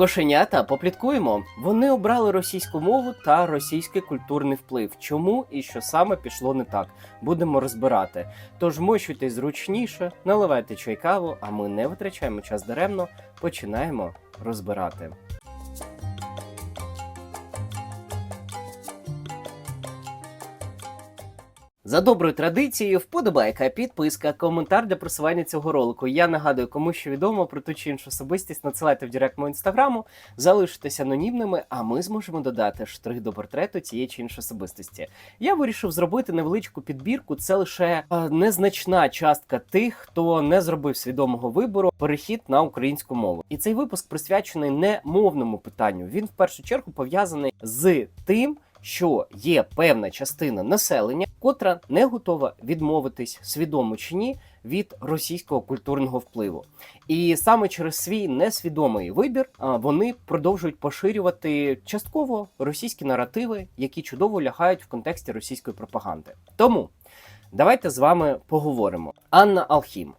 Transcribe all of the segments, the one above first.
Кошенята, попліткуємо. Вони обрали російську мову та російський культурний вплив. Чому і що саме пішло не так? Будемо розбирати. Тож мощуйтесь зручніше, наливайте чай каву, а ми не витрачаємо час даремно. Починаємо розбирати. За доброю традицією, вподобайка, підписка, коментар для просування цього ролику. Я нагадую, кому що відомо про ту чи іншу особистість, надсилайте в директ мого інстаграму, залишитесь анонімними, а ми зможемо додати штрих до портрету тієї чи іншої особистості. Я вирішив зробити невеличку підбірку. Це лише е, незначна частка тих, хто не зробив свідомого вибору перехід на українську мову. І цей випуск присвячений не мовному питанню. Він в першу чергу пов'язаний з тим що є певна частина населення, котра не готова відмовитись свідомо чи ні від російського культурного впливу. І саме через свій несвідомий вибір вони продовжують поширювати частково російські наративи, які чудово лягають в контексті російської пропаганди. Тому давайте з вами поговоримо. Анна Алхім.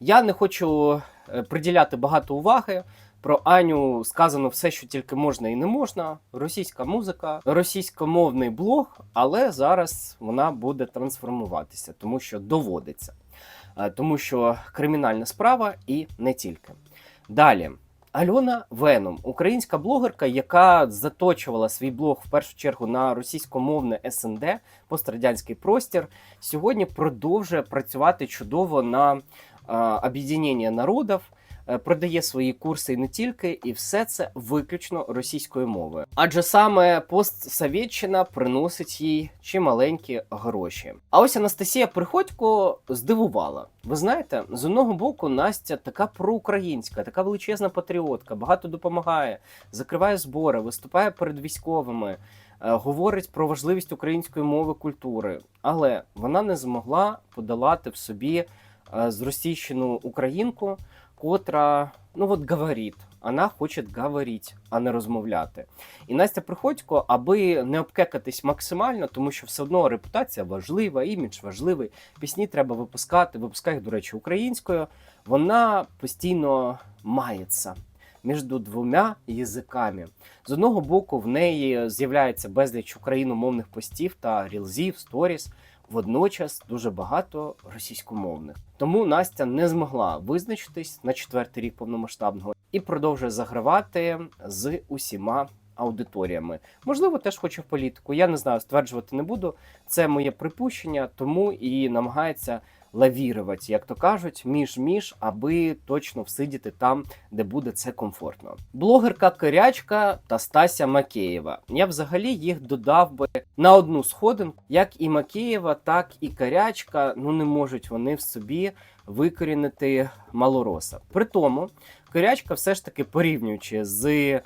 Я не хочу е, приділяти багато уваги. Про Аню сказано все, що тільки можна і не можна. Російська музика, російськомовний блог, але зараз вона буде трансформуватися, тому що доводиться, Е, тому що кримінальна справа і не тільки. Далі. Альона Веном, українська блогерка, яка заточувала свій блог в першу чергу на російськомовне СНД, пострадянський простір, сьогодні продовжує працювати чудово на е, об'єднання народів, продає свої курси і не тільки, і все це виключно російською мовою. Адже саме постсовєтщина приносить їй чималенькі гроші. А ось Анастасія Приходько здивувала. Ви знаєте, з одного боку, Настя така проукраїнська, така величезна патріотка, багато допомагає, закриває збори, виступає перед військовими. е, Говорить про важливість української мови культури, але вона не змогла подолати в собі е, зросійщену українку, котра ну от говорить. Вона хоче говорити, а не розмовляти. І Настя Приходько, аби не обкекатись максимально, тому що все одно репутація важлива, імідж важливий. Пісні треба випускати. Випускає їх, до речі, українською. Вона постійно мається між двома язиками. З одного боку, в неї з'являється безліч україномовних постів та рілзів, сторіс. Водночас дуже багато російськомовних. Тому Настя не змогла визначитись на четвертий рік повномасштабного і продовжує загравати з усіма аудиторіями. Можливо, теж хоче в політику. Я не знаю, стверджувати не буду. Це моє припущення, тому і намагається лавірувати, як то кажуть, між-між, аби точно всидіти там, де буде це комфортно. Блогерка Корячка та Стася Макеєва. Я взагалі їх додав би на одну сходинку, як і Макеєва, так і Корячка. Ну не можуть вони в собі викорінити малороса. При тому. Корячка, все ж таки порівнюючи з е,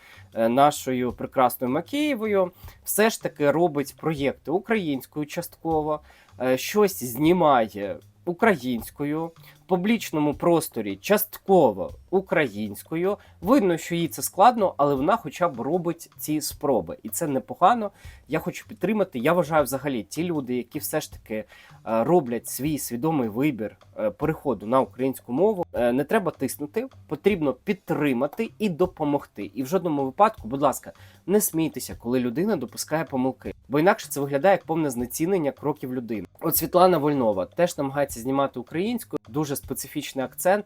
нашою прекрасною Макеєвою, все ж таки робить проєкти українською частково, е, щось знімає українською, публічному просторі частково українською. Видно, що їй це складно, але вона хоча б робить ці спроби, і це непогано. Я хочу підтримати. Я вважаю, взагалі, ті люди, які все ж таки е, роблять свій свідомий вибір е, переходу на українську мову, е, не треба тиснути, потрібно підтримати і допомогти. І в жодному випадку, будь ласка, не смійтеся, коли людина допускає помилки, бо інакше це виглядає як повне знецінення кроків людини. От Світлана Вольнова теж намагається знімати українською, дуже специфічний акцент.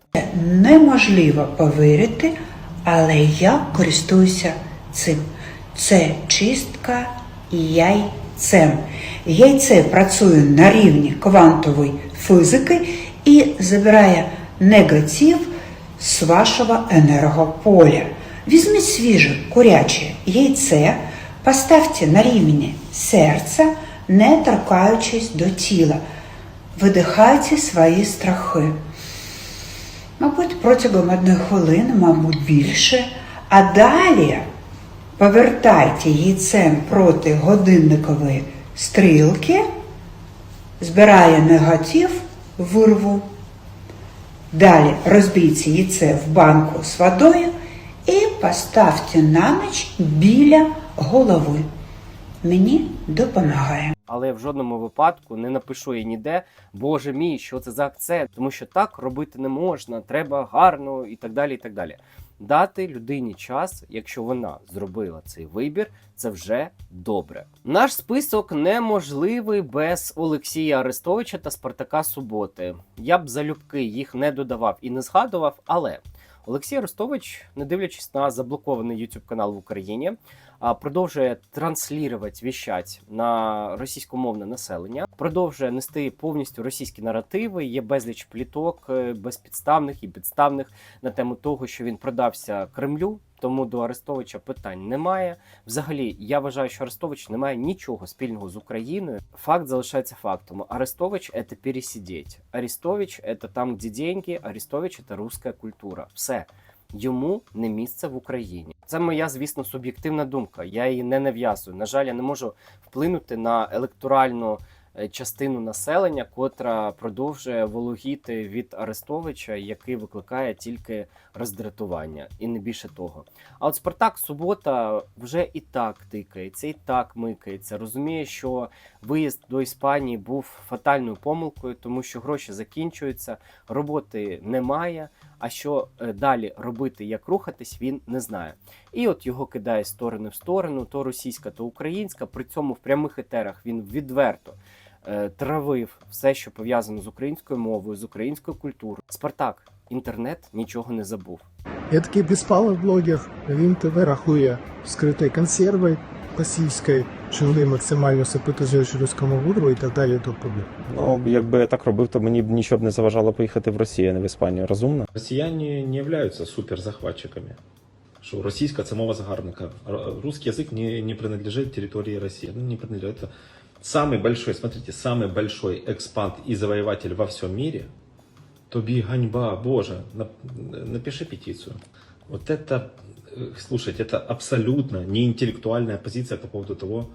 Неможливо повірити, але я користуюся цим. Це чистка яйцем. Яйце працює на рівні квантової фізики і забирає негатив з вашого енергополя. Візьміть свіже куряче яйце, поставте на рівні серця, не торкаючись до тіла. Видихайте свої страхи. Мабуть, протягом одної хвилини, мабуть, більше. А далі повертайте яйцем проти годинникової стрілки, збирає негатив, вирву. Далі розбійте яйце в банку з водою і поставте на ніч біля голови. Мені допомагає. Але в жодному випадку не напишу їй ніде, Боже мій, що це за акцент, тому що так робити не можна, треба гарно і так далі. і так далі. дати людині час, якщо вона зробила цей вибір, це вже добре. Наш список неможливий без Олексія Арестовича та Спартака Суботи. Я б залюбки їх не додавав і не згадував, але Олексій Ростович, не дивлячись на заблокований YouTube канал в Україні, продовжує транслірувати, віщать на російськомовне населення, продовжує нести повністю російські наративи. Є безліч пліток е, безпідставних і підставних на тему того, що він продався Кремлю. Тому до Арестовича питань немає. Взагалі, я вважаю, що Арестович не має нічого спільного з Україною. Факт залишається фактом. Арестович це пересидеть. Арестович це там, де деньги, Арестович це руська культура. Все. Йому не місце в Україні. Це моя, звісно, суб'єктивна думка. Я її не нав'язую. На жаль, я не можу вплинути на електоральну частину населення, котра продовжує вологіти від Арестовича, який викликає тільки роздратування, і не більше того. А от Спартак Субота вже і так тикається, і так микається. Розуміє, що виїзд до Іспанії був фатальною помилкою, тому що гроші закінчуються, роботи немає. А що е, далі робити, як рухатись, він не знає. І от його кидає з сторони в сторону, то російська, то українська. При цьому в прямих етерах він відверто е, травив все, що пов'язано з українською мовою, з українською культурою. Спартак, інтернет нічого не забув. Я такий безпалий блогер. Він тебе рахує скритою консервою російською, що вони максимально саботажують руському мову і так далі. і. Ну, якби я так робив, то мені б нічого б не заважало поїхати в Росію, а не в Іспанію. Розумно? Росіяни не являются суперзахватчиками. Что російська це мова загарбника. Русский язык не, не принадлежит территории России. Ну, не принадлежит. Самый большой, смотрите, самый большой экспант и завоеватель во всем мире. Тобі ганьба, боже, нап- напиши петицию. Вот это, э, слушайте, это абсолютно неинтеллектуальная позиция по поводу того,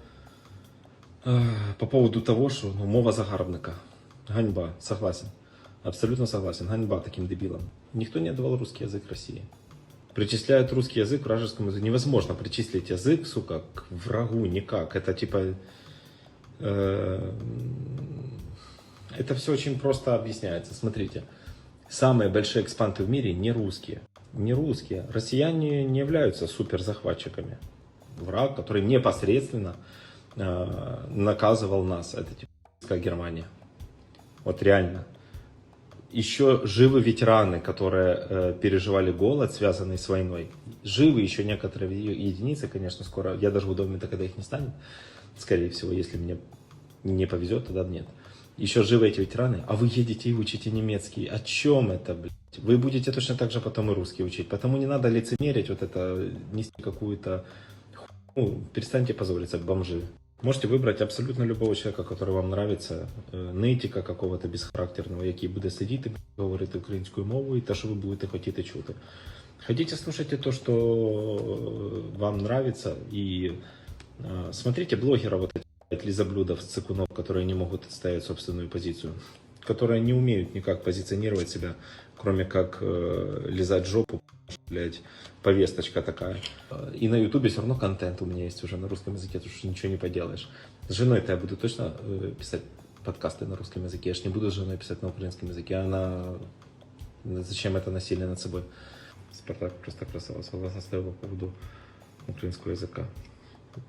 э, по поводу того, что ну, мова загарбника. Ганьба, согласен. Абсолютно согласен. Ганьба таким дебилам. Никто не отдавал русский язык России. Причисляют русский язык вражескому языку. Невозможно причислить язык, сука, к врагу никак. Это типа... э, это все очень просто объясняется. Смотрите. Самые большие экспанты в мире не русские. Не русские. Россияне не являются суперзахватчиками. Враг, который непосредственно э, наказывал нас. Это типа Германия. Вот реально. Еще живы ветераны, которые э, переживали голод, связанный с войной. Живы еще некоторые е- единицы, конечно, скоро. Я даже до момента, когда их не станет, скорее всего, если мне не повезет, тогда нет. Еще живы эти ветераны, а вы едете и учите немецкий. О чем это, блядь? Вы будете точно так же потом и русский учить. Потому не надо лицемерить, вот это, нести какую-то хуйню. Перестаньте позориться, бомжи. Можете вибрати абсолютно любого человека, который вам нравится, е, нитіка какого-то безхарактерного, який буде сидіти, говорити українською мовою, і те, що ви будете хотіти чути. Хотите, слушайте то, что э, вам нравится, и э, смотрите блогеров, вот этих лизоблюдов, цикунов, которые не могут отстоять собственную позицию, Которые не умеют никак позиционировать себя, кроме как э, лизать жопу, блядь, повесточка такая. И на ютубе все равно контент у меня есть уже на русском языке, потому что ничего не поделаешь. С женой-то я буду точно э, писать подкасты на русском языке, я ж не буду с женой писать на украинском языке, она... Зачем это насилие над собой? Спартак просто красава, согласно с тобой по поводу украинского языка.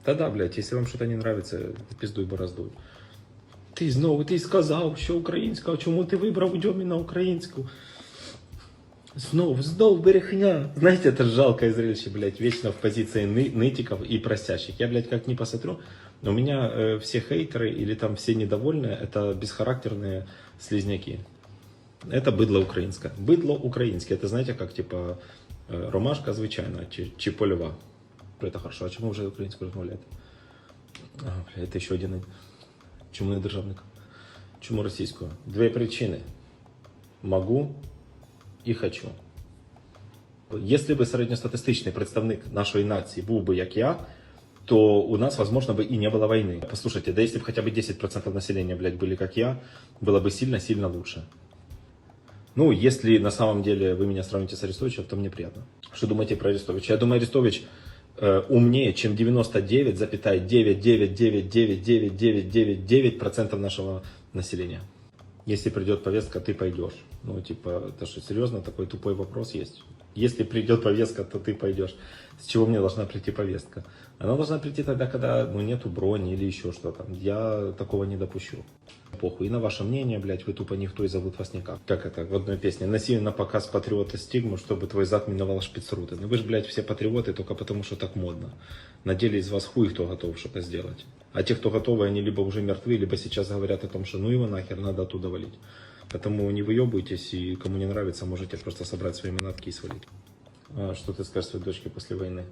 Да-да, блядь, если вам что-то не нравится, пиздуй бороздуй. Ти знову ти сказав, що українська, а чому ти вибрав іменно українську? Знов, знов брехня. Знаете, это жалкое зрелище, блядь, вечно в позиции ны- нытиков и просящих. Я, блядь, как не посмотрю, но у меня э, все хейтеры или там все недовольные, это бесхарактерные слизняки. Это быдло украинское. Быдло украинское. Это знаете, как типа э, ромашка звичайна, чи, чи польова. Это хорошо. А чому вже українською розмовляєте? А, бля, це ще один. Чому не державник? Чому російською? Дві причини. Могу і хочу. Якщо би середньостатистичний представник нашої нації був би як я, то у нас, возможно, бы и не было войны. Послушайте, да если бы хотя бы 10% населения, блядь, были как я, было бы сильно-сильно лучше. Ну, если на самом деле вы меня сравните с Арестовичем, то мне приятно. Что думаете про Арестовича? Я думаю, Арестович э, умнее, чем 99,999999999% нашего населения. Если придет повестка, ты пойдешь. Ну, типа, это что, серьезно, такой тупой вопрос есть? Если придет повестка, то ты пойдешь. С чего мне должна прийти повестка? Она должна прийти тогда, когда ну, нету брони или еще что-то. Я такого не допущу. Похуй. И на ваше мнение, блядь, вы тупо никто и зовут вас никак. Как это в одной песне? Носи на показ патриота стигму, чтобы твой зад миновал шпицруты. Ну вы же, блядь, все патриоты только потому, что так модно. На деле из вас хуй кто готов что-то сделать. А те, кто готовы, они либо уже мертвы, либо сейчас говорят о том, что ну его нахер, надо оттуда валить. Поэтому не выебывайтесь, и кому не нравится, можете просто собрать свои манатки и свалить. А что ты скажешь своей дочке после войны?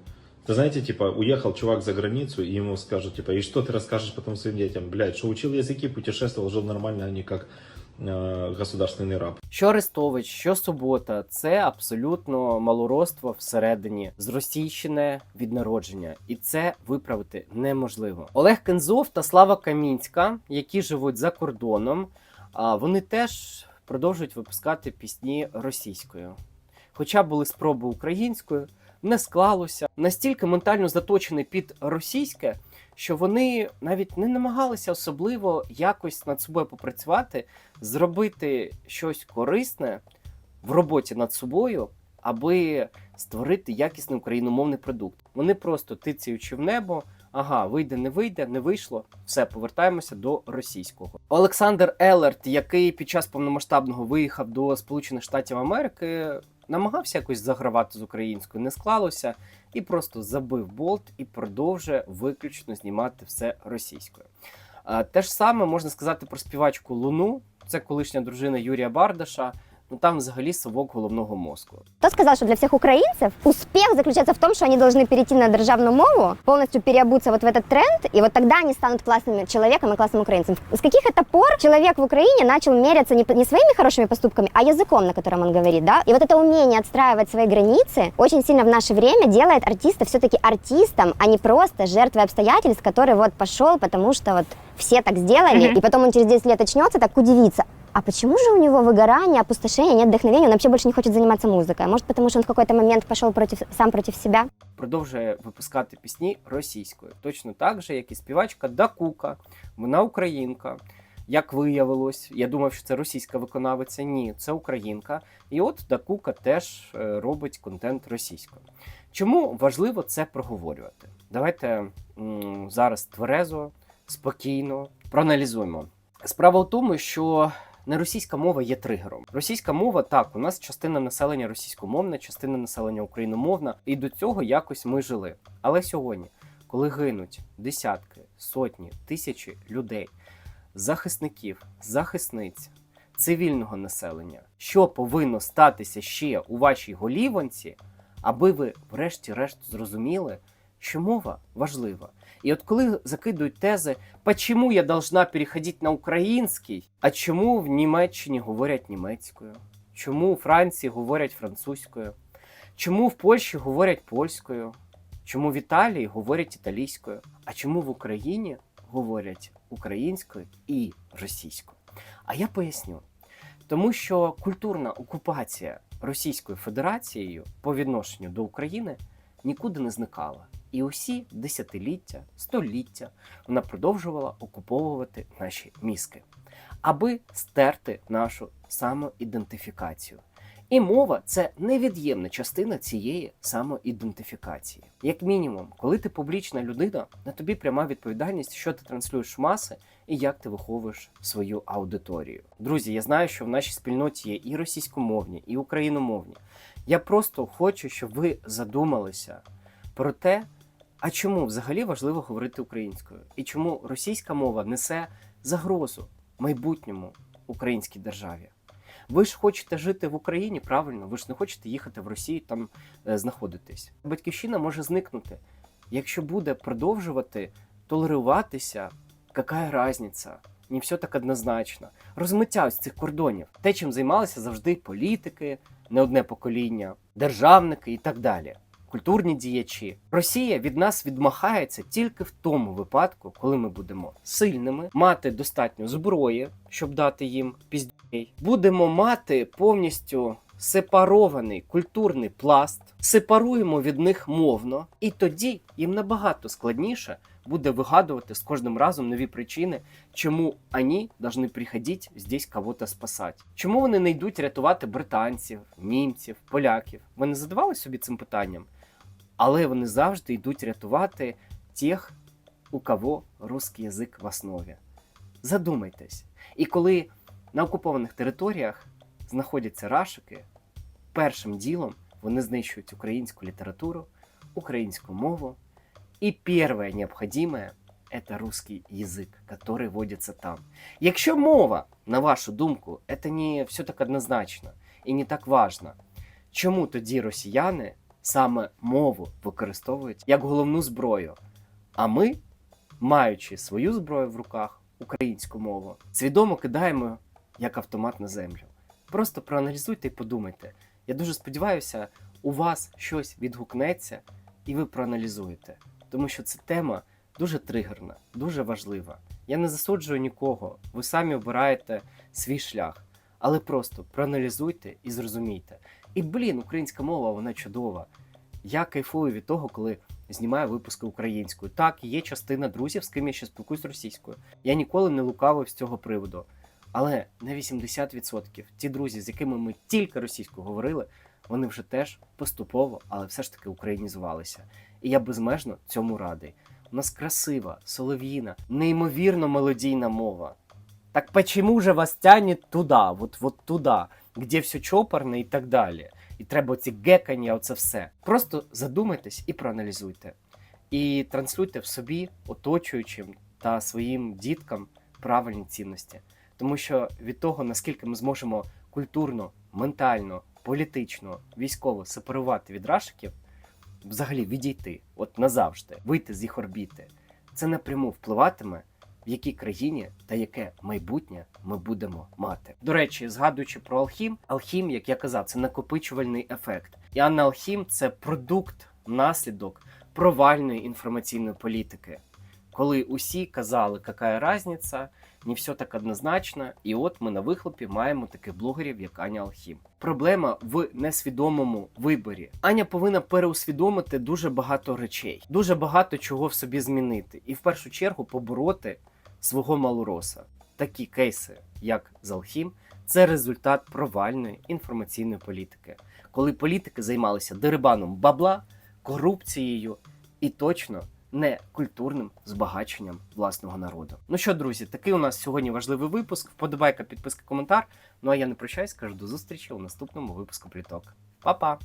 Вы знаете, типа, уехал чувак за границу, и ему скажут, типа, и что ты расскажешь потом своим детям? Блядь, что учил языки, путешествовал, жил нормально, а не как э, государственный раб. Що Арестович, що субота, це абсолютно малороство всередині, зросійщене від народження, і це виправити неможливо. Олег Кензов та Слава Камінська, які живуть за кордоном, а, вони теж продовжують випускати пісні російською. Хоча були спроби українською, не склалося. Настільки ментально заточений під російське, що вони навіть не намагалися особливо якось над собою попрацювати, зробити щось корисне в роботі над собою, аби створити якісний україномовний продукт. Вони просто тицяючи в небо. Ага, вийде, не вийде, не вийшло. Все, повертаємося до російського. Олександр Елерт, який під час повномасштабного виїхав до Сполучених Штатів Америки, намагався якось загравати з українською, не склалося, і просто забив болт і продовжує виключно знімати все російською. Те ж саме можна сказати про співачку Луну. Це колишня дружина Юрія Бардаша. Ну там взагалі совок головного мозку. Кто сказал, что для всех украинцев успех заключается в том, что они должны перейти на державную мову, полностью переобуться вот в этот тренд, и вот тогда они станут классным человеком и классным украинцем. С каких это пор человек в Украине начал меряться не, не своими хорошими поступками, а языком, на котором он говорит, да? И вот это умение отстраивать свои границы очень сильно в наше время делает артиста все-таки артистом, а не просто жертвой обстоятельств, который вот пошел, потому что вот все так сделали, Мгм. и потом он через 10 лет очнется, так удивится. А почему же у него выгорание, опустошение, нет вдохновения, он вообще больше не хочет заниматься музыкой? Может, потому что он в какой-то момент пошел против, сам против себя? продовжує випускати пісні російською. Точно так же, як і співачка Дакука. Вона українка. Як виявилось, я думав, що це російська виконавиця. Ні, це українка. І от Дакука теж е, робить контент російською. Чому важливо це проговорювати? Давайте зараз тверезо, спокійно проаналізуємо. Справа в тому, що не російська мова є тригером. Російська мова так, у нас частина населення російськомовна, частина населення україномовна, і до цього якось ми жили. Але сьогодні, коли гинуть десятки, сотні, тисячі людей, захисників, захисниць, цивільного населення, що повинно статися ще у вашій голіванці, аби ви, врешті-решт, зрозуміли, що мова важлива. І от коли закидують тези, почему я должна переходить на український, а чому в Німеччині говорять німецькою, чому у Франції говорять французькою, чому в Польщі говорять польською, чому в Італії говорять італійською, а чому в Україні говорять українською і російською? А я поясню. Тому що культурна окупація Російською Федерацією по відношенню до України нікуди не зникала. І усі десятиліття, століття вона продовжувала окуповувати наші мізки, аби стерти нашу самоідентифікацію. І мова це невід'ємна частина цієї самоідентифікації. Як мінімум, коли ти публічна людина, на тобі пряма відповідальність, що ти транслюєш маси і як ти виховуєш свою аудиторію. Друзі, я знаю, що в нашій спільноті є і російськомовні, і україномовні. Я просто хочу, щоб ви задумалися про те, а чому взагалі важливо говорити українською, і чому російська мова несе загрозу майбутньому українській державі. Ви ж хочете жити в Україні правильно, ви ж не хочете їхати в Росію там е, знаходитись. Батьківщина може зникнути, якщо буде продовжувати толеруватися, яка різниця? Не все так однозначно. Розмиття ось цих кордонів. Те, чим займалися завжди політики, не одне покоління, державники і так далі. Культурні діячі. Росія від нас відмахається тільки в тому випадку, коли ми будемо сильними, мати достатньо зброї, щоб дати їм піздей. Будемо мати повністю сепарований культурний пласт, сепаруємо від них мовно, і тоді їм набагато складніше буде вигадувати з кожним разом нові причини, чому вони повинні приходити здесь кого-то спасати. Чому вони не йдуть рятувати британців, німців, поляків? Ви не задавали собі цим питанням? Але вони завжди йдуть рятувати тих, у кого русский язик в основі. Задумайтесь. І коли на окупованих територіях знаходяться рашики, першим ділом вони знищують українську літературу, українську мову. І перше необхідне – это русский язик, который водится там. Якщо мова, на вашу думку, это не все так однозначно і не так важно, чому тоді росіяни саме мову використовують як головну зброю? А ми, маючи свою зброю в руках, українську мову, свідомо кидаємо як автомат на землю. Просто проаналізуйте і подумайте. Я дуже сподіваюся, у вас щось відгукнеться, і ви проаналізуєте. Тому що ця тема дуже тригерна, дуже важлива. Я не засуджую нікого, ви самі обираєте свій шлях. Але просто проаналізуйте і зрозумійте. І блін, українська мова, вона чудова. Я кайфую від того, коли знімаю випуски українською. Так, є частина друзів, з ким я ще спілкуюсь російською. Я ніколи не лукавив з цього приводу. Але на 80% ті друзі, з якими ми тільки російською говорили, вони вже теж поступово, але все ж таки українізувалися. І я безмежно цьому радий. У нас красива, солов'їна, неймовірно мелодійна мова. Так почему же вас тянет туда, вот, вот туда, где все чопорне і так далі? І треба ці гекання, оце все. Просто задумайтесь і проаналізуйте. І транслюйте в собі, оточуючим та своїм діткам правильні цінності. Тому що від того, наскільки ми зможемо культурно, ментально, політично, військово сепарувати від рашиків, взагалі відійти, от назавжди, вийти з їх орбіти, це напряму впливатиме, в якій країні та яке майбутнє ми будемо мати. До речі, згадуючи про алхім, алхім, як я казав, це накопичувальний ефект. І аналхім це продукт, наслідок провальної інформаційної політики. Коли усі казали, яка різниця, не все так однозначно, і от ми на вихлопі маємо таких блогерів, як Аня Алхім. Проблема в несвідомому виборі. Аня повинна переусвідомити дуже багато речей, дуже багато чого в собі змінити, і в першу чергу побороти свого малороса. Такі кейси, як з Алхім, це результат провальної інформаційної політики, коли політики займалися дерибаном бабла, корупцією і точно не культурним збагаченням власного народу. Ну що, друзі, такий у нас сьогодні важливий випуск. Вподобайка, підписка, коментар. Ну а я не прощаюсь, кажу до зустрічі у наступному випуску Пліток. Па-па!